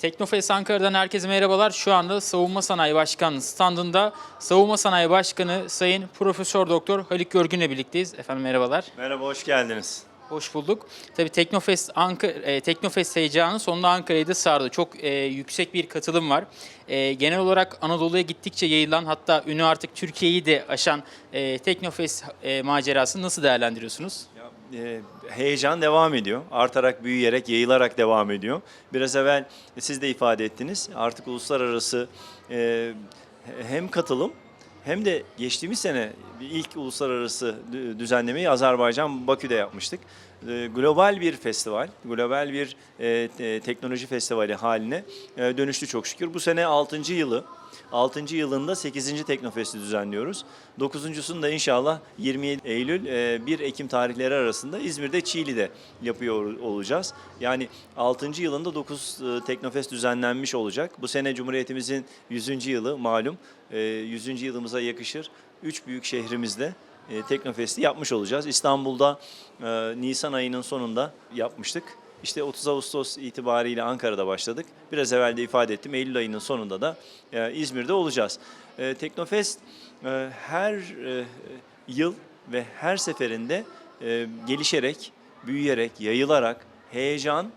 Teknofest Ankara'dan herkese merhabalar. Şu anda Savunma Sanayi Başkanlığı standında Savunma Sanayi Başkanı Sayın Profesör Doktor Haluk Görgün'le birlikteyiz. Efendim merhabalar. Merhaba, hoş geldiniz. Hoş bulduk. Tabii Teknofest Ankara e, Teknofest heyecanı sonunda Ankara'yı da sardı. Çok e, yüksek bir katılım var. E, genel olarak Anadolu'ya gittikçe yayılan hatta ünü artık Türkiye'yi de aşan e, Teknofest e, macerasını nasıl değerlendiriyorsunuz? Ee, heyecan devam ediyor. Artarak, büyüyerek, yayılarak devam ediyor. Biraz evvel siz de ifade ettiniz. Artık uluslararası e, hem katılım hem de geçtiğimiz sene ilk uluslararası dü- düzenlemeyi Azerbaycan Bakü'de yapmıştık. E, Global bir festival, global bir e, te- teknoloji festivali haline e, dönüştü çok şükür. Bu sene 6. yılı. 6. yılında 8. Teknofest'i düzenliyoruz. 9.sunu da inşallah 27 Eylül e, 1 Ekim tarihleri arasında İzmir'de Çiğli'de yapıyor olacağız. Yani 6. yılında 9 e, Teknofest düzenlenmiş olacak. Bu sene Cumhuriyetimizin 100. yılı malum. E, 100. yılımıza yakışır. 3 büyük şehrimizde e, Teknofest'i yapmış olacağız. İstanbul'da e, Nisan ayının sonunda yapmıştık. İşte 30 Ağustos itibariyle Ankara'da başladık. Biraz evvel de ifade ettim. Eylül ayının sonunda da e, İzmir'de olacağız. Teknofest her yıl ve her seferinde gelişerek, büyüyerek, yayılarak, heyecan,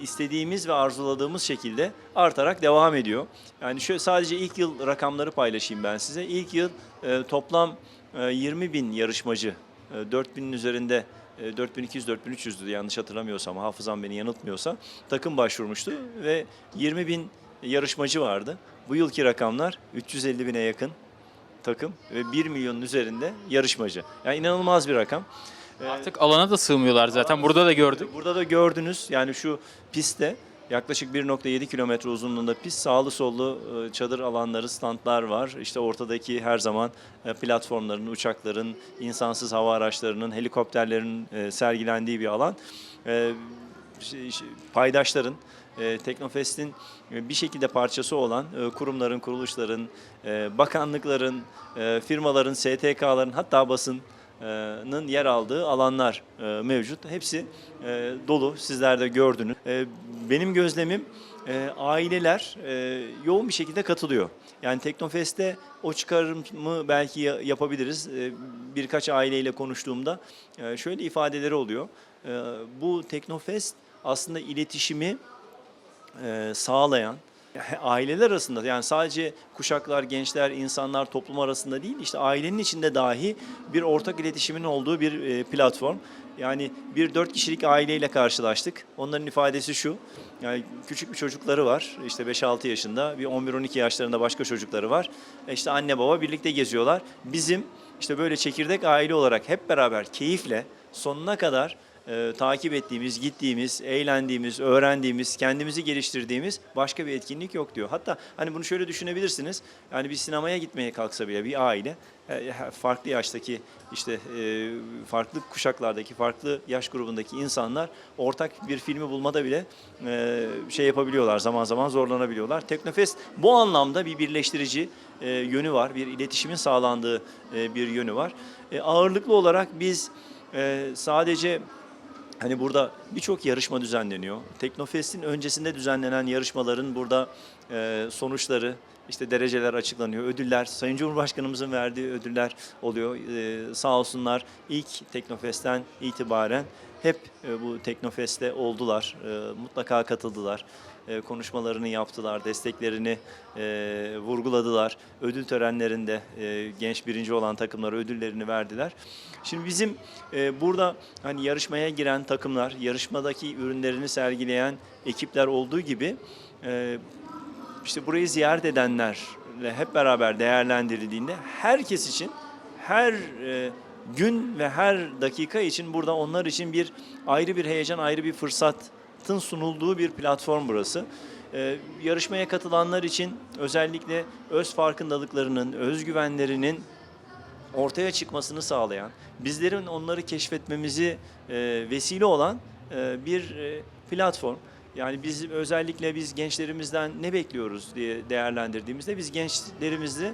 istediğimiz ve arzuladığımız şekilde artarak devam ediyor. Yani şöyle sadece ilk yıl rakamları paylaşayım ben size. İlk yıl e, toplam e, 20 bin yarışmacı, e, 4000'in üzerinde e, 4200-4300'dü yanlış hatırlamıyorsam, hafızam beni yanıltmıyorsa takım başvurmuştu ve 20 bin yarışmacı vardı. Bu yılki rakamlar 350 bine yakın takım ve 1 milyonun üzerinde yarışmacı. Yani inanılmaz bir rakam. Artık alana da sığmıyorlar zaten. Burada da gördük. Burada da gördünüz yani şu pistte yaklaşık 1.7 kilometre uzunluğunda pist sağlı sollu e, çadır alanları, standlar var. İşte ortadaki her zaman e, platformların, uçakların, insansız hava araçlarının, helikopterlerin e, sergilendiği bir alan. Şey- şey- Paydaşların, Teknofest'in bir şekilde parçası olan kurumların, kuruluşların, bakanlıkların, firmaların, STK'ların hatta basın nın yer aldığı alanlar e, mevcut. Hepsi e, dolu. Sizler de gördünüz. E, Benim gözlemim aileler yoğun bir şekilde katılıyor. Yani Teknofest'te o çıkarımı belki ya- yapabiliriz. Birkaç aileyle konuştuğumda şöyle ifadeleri oluyor. Bu Teknofest aslında iletişimi sağlayan aileler arasında yani sadece kuşaklar, gençler, insanlar toplum arasında değil işte ailenin içinde dahi bir ortak iletişimin olduğu bir e, platform. Yani bir dört kişilik aileyle karşılaştık. Onların ifadesi şu. Yani küçük bir çocukları var. işte 5-6 yaşında. Bir 11-12 yaşlarında başka çocukları var. E işte anne baba birlikte geziyorlar. Bizim işte böyle çekirdek aile olarak hep beraber keyifle sonuna kadar e, takip ettiğimiz, gittiğimiz, eğlendiğimiz, öğrendiğimiz, kendimizi geliştirdiğimiz başka bir etkinlik yok diyor. Hatta hani bunu şöyle düşünebilirsiniz. Yani bir sinemaya gitmeye kalksa bile bir aile e, farklı yaştaki işte e, farklı kuşaklardaki, farklı yaş grubundaki insanlar ortak bir filmi bulmada bile e, şey yapabiliyorlar. Zaman zaman zorlanabiliyorlar. Teknofest bu anlamda bir birleştirici yönü var. Bir iletişimin sağlandığı bir yönü var. Ağırlıklı olarak biz sadece Hani burada birçok yarışma düzenleniyor. Teknofest'in öncesinde düzenlenen yarışmaların burada e, sonuçları, işte dereceler açıklanıyor, ödüller, Sayın Cumhurbaşkanımızın verdiği ödüller oluyor. E, sağ olsunlar ilk Teknofest'ten itibaren hep e, bu Teknofest'te oldular, e, mutlaka katıldılar. E, konuşmalarını yaptılar, desteklerini e, vurguladılar. Ödül törenlerinde e, genç birinci olan takımlara ödüllerini verdiler. Şimdi bizim e, burada hani yarışmaya giren takımlar, yarışmadaki ürünlerini sergileyen ekipler olduğu gibi işte burayı ziyaret edenlerle hep beraber değerlendirildiğinde herkes için her gün ve her dakika için burada onlar için bir ayrı bir heyecan, ayrı bir fırsatın sunulduğu bir platform burası. E, yarışmaya katılanlar için özellikle öz farkındalıklarının, özgüvenlerinin ortaya çıkmasını sağlayan, bizlerin onları keşfetmemizi e, vesile olan e, bir e, platform. Yani biz özellikle biz gençlerimizden ne bekliyoruz diye değerlendirdiğimizde biz gençlerimizi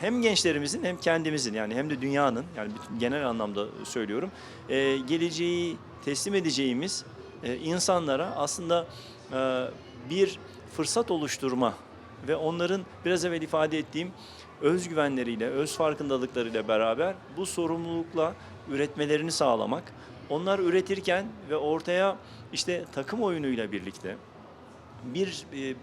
hem gençlerimizin hem kendimizin yani hem de dünyanın yani genel anlamda söylüyorum e, geleceği teslim edeceğimiz e, insanlara aslında e, bir fırsat oluşturma ve onların biraz evvel ifade ettiğim özgüvenleriyle, öz farkındalıklarıyla beraber bu sorumlulukla üretmelerini sağlamak. Onlar üretirken ve ortaya işte takım oyunuyla birlikte bir e,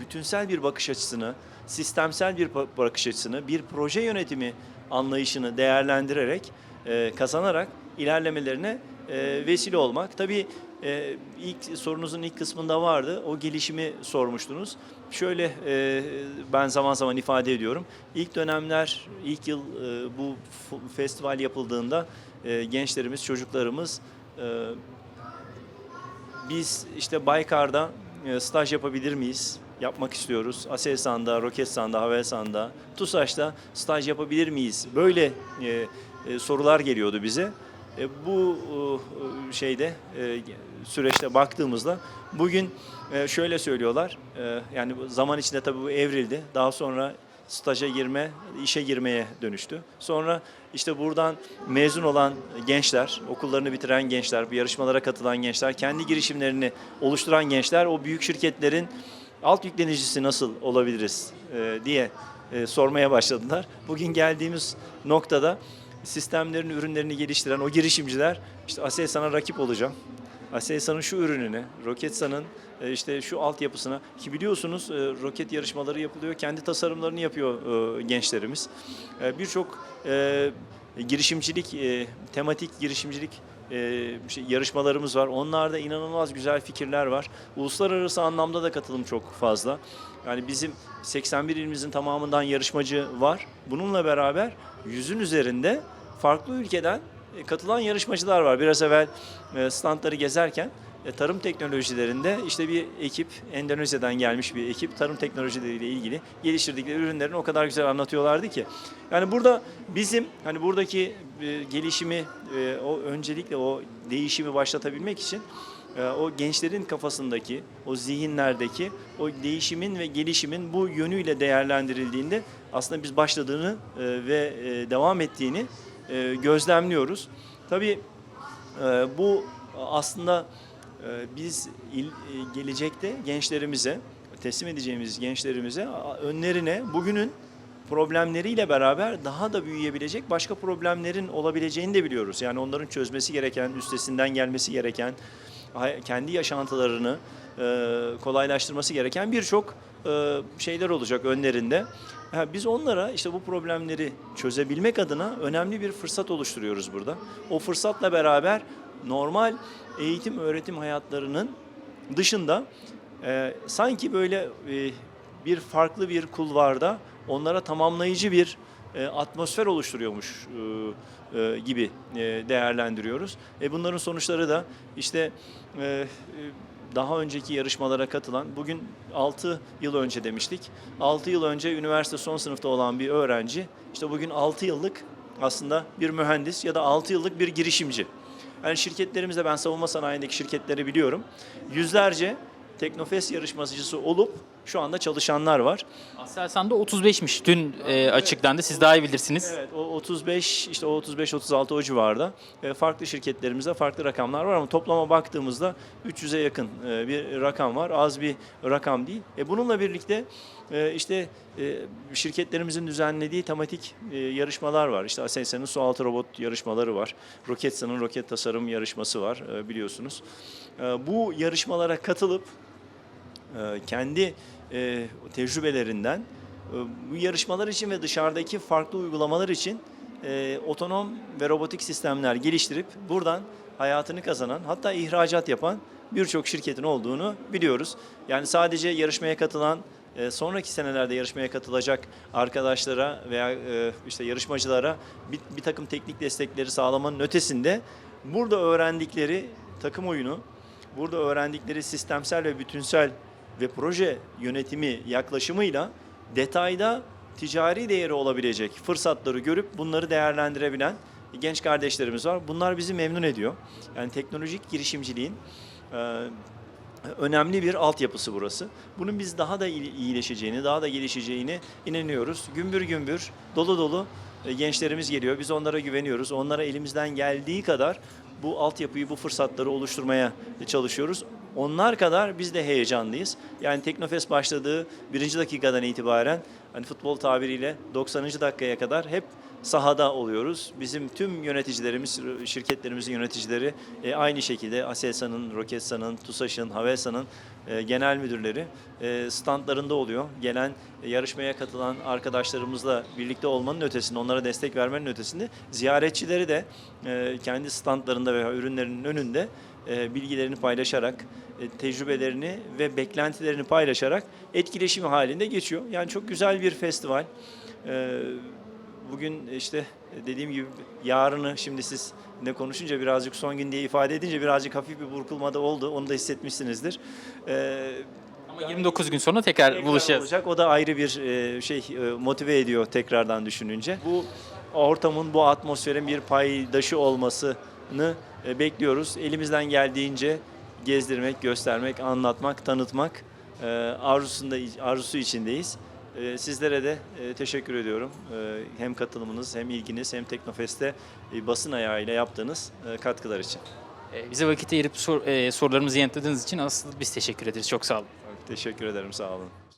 bütünsel bir bakış açısını, sistemsel bir ba- bakış açısını, bir proje yönetimi anlayışını değerlendirerek, e, kazanarak ilerlemelerine e, vesile olmak. Tabii e, ilk sorunuzun ilk kısmında vardı. O gelişimi sormuştunuz. Şöyle e, ben zaman zaman ifade ediyorum. İlk dönemler, ilk yıl e, bu festival yapıldığında e, gençlerimiz, çocuklarımız e, biz işte Baykar'da e, staj yapabilir miyiz? Yapmak istiyoruz. Aselsan'da, Roketsan'da, Havelsan'da, TUSAŞ'ta staj yapabilir miyiz? Böyle e, e, sorular geliyordu bize. E, bu e, şeyde e, süreçte baktığımızda bugün e, şöyle söylüyorlar. E, yani zaman içinde tabii bu evrildi. Daha sonra staja girme, işe girmeye dönüştü. Sonra işte buradan mezun olan gençler, okullarını bitiren gençler, bu yarışmalara katılan gençler, kendi girişimlerini oluşturan gençler o büyük şirketlerin alt yüklenicisi nasıl olabiliriz e, diye sormaya başladılar. Bugün geldiğimiz noktada sistemlerin, ürünlerini geliştiren o girişimciler işte Aselsan'a rakip olacağım. Aselsan'ın şu ürününe, Roketsan'ın e, işte şu altyapısına ki biliyorsunuz e, roket yarışmaları yapılıyor. Kendi tasarımlarını yapıyor e, gençlerimiz. Birçok girişimcilik, tematik girişimcilik şey, yarışmalarımız var. Onlarda inanılmaz güzel fikirler var. Uluslararası anlamda da katılım çok fazla. Yani bizim 81 ilimizin tamamından yarışmacı var. Bununla beraber yüzün üzerinde farklı ülkeden katılan yarışmacılar var. Biraz evvel e, standları gezerken e, tarım teknolojilerinde işte bir ekip, Endonezya'dan gelmiş bir ekip tarım teknolojileriyle ilgili geliştirdikleri ürünlerini o kadar güzel anlatıyorlardı ki. Yani burada bizim hani buradaki e, gelişimi, e, o öncelikle o değişimi başlatabilmek için e, o gençlerin kafasındaki, o zihinlerdeki o değişimin ve gelişimin bu yönüyle değerlendirildiğinde aslında biz başladığını e, ve e, devam ettiğini e, gözlemliyoruz. Tabii e, bu aslında e, biz il- e, gelecekte gençlerimize, teslim edeceğimiz gençlerimize önlerine bugünün problemleriyle beraber daha da büyüyebilecek başka problemlerin olabileceğini de biliyoruz. Yani onların çözmesi gereken, üstesinden gelmesi gereken, kendi yaşantılarını kolaylaştırması gereken birçok e, şeyler olacak önlerinde. Biz onlara işte bu problemleri çözebilmek adına önemli bir fırsat oluşturuyoruz burada. O fırsatla beraber normal eğitim öğretim hayatlarının dışında e, sanki böyle e, bir farklı bir kulvarda onlara tamamlayıcı bir e, atmosfer oluşturuyormuş e, e, gibi e, değerlendiriyoruz. E, bunların sonuçları da işte e, e, daha önceki yarışmalara katılan, bugün 6 yıl önce demiştik, 6 yıl önce üniversite son sınıfta olan bir öğrenci, işte bugün 6 yıllık aslında bir mühendis ya da 6 yıllık bir girişimci. Yani şirketlerimizde ben savunma sanayindeki şirketleri biliyorum. Yüzlerce Teknofest yarışmacısı olup şu anda çalışanlar var. Aselsan'da 35'miş dün e, açıklandı. Siz daha iyi bilirsiniz. Evet o 35 işte o 35-36 o civarda E, farklı şirketlerimizde farklı rakamlar var ama toplama baktığımızda 300'e yakın e, bir rakam var. Az bir rakam değil. E, bununla birlikte e, işte e, şirketlerimizin düzenlediği tematik e, yarışmalar var. İşte Aselsan'ın sualtı robot yarışmaları var. Roketsan'ın roket tasarım yarışması var e, biliyorsunuz. E, bu yarışmalara katılıp kendi e, tecrübelerinden e, bu yarışmalar için ve dışarıdaki farklı uygulamalar için e, otonom ve robotik sistemler geliştirip buradan hayatını kazanan hatta ihracat yapan birçok şirketin olduğunu biliyoruz. Yani sadece yarışmaya katılan e, sonraki senelerde yarışmaya katılacak arkadaşlara veya e, işte yarışmacılara bir, bir takım teknik destekleri sağlamanın ötesinde burada öğrendikleri takım oyunu, burada öğrendikleri sistemsel ve bütünsel ve proje yönetimi yaklaşımıyla detayda ticari değeri olabilecek fırsatları görüp bunları değerlendirebilen genç kardeşlerimiz var. Bunlar bizi memnun ediyor. Yani teknolojik girişimciliğin e, önemli bir altyapısı burası. Bunun biz daha da iyi- iyileşeceğini, daha da gelişeceğini inanıyoruz. Gümbür gümbür, dolu dolu e, gençlerimiz geliyor. Biz onlara güveniyoruz. Onlara elimizden geldiği kadar bu altyapıyı, bu fırsatları oluşturmaya çalışıyoruz. Onlar kadar biz de heyecanlıyız. Yani Teknofest başladığı birinci dakikadan itibaren hani futbol tabiriyle 90. dakikaya kadar hep sahada oluyoruz. Bizim tüm yöneticilerimiz, şirketlerimizin yöneticileri e, aynı şekilde Aselsan'ın, Roketsan'ın, TUSAŞ'ın, Havelsan'ın e, genel müdürleri e, standlarında oluyor. Gelen e, yarışmaya katılan arkadaşlarımızla birlikte olmanın ötesinde, onlara destek vermenin ötesinde ziyaretçileri de e, kendi standlarında veya ürünlerinin önünde e, bilgilerini paylaşarak, tecrübelerini ve beklentilerini paylaşarak etkileşim halinde geçiyor. Yani çok güzel bir festival. E, Bugün işte dediğim gibi yarını şimdi siz ne konuşunca birazcık son gün diye ifade edince birazcık hafif bir burkulmada oldu. Onu da hissetmişsinizdir. Ee, Ama 29 gün sonra tekrar, tekrar buluşacağız. olacak. O da ayrı bir e, şey e, motive ediyor tekrardan düşününce. Bu ortamın, bu atmosferin bir paydaşı olmasını e, bekliyoruz. Elimizden geldiğince gezdirmek, göstermek, anlatmak, tanıtmak e, arzusunda arzusu içindeyiz. E, Sizlere de e, teşekkür ediyorum. E, Hem katılımınız, hem ilginiz, hem Teknofest'te e, basın ayağıyla yaptığınız e, katkılar için. E, bize vakit ayırıp sor- e, sorularımızı yanıtladığınız için asıl biz teşekkür ederiz. Çok sağ olun. Teşekkür ederim, sağ olun.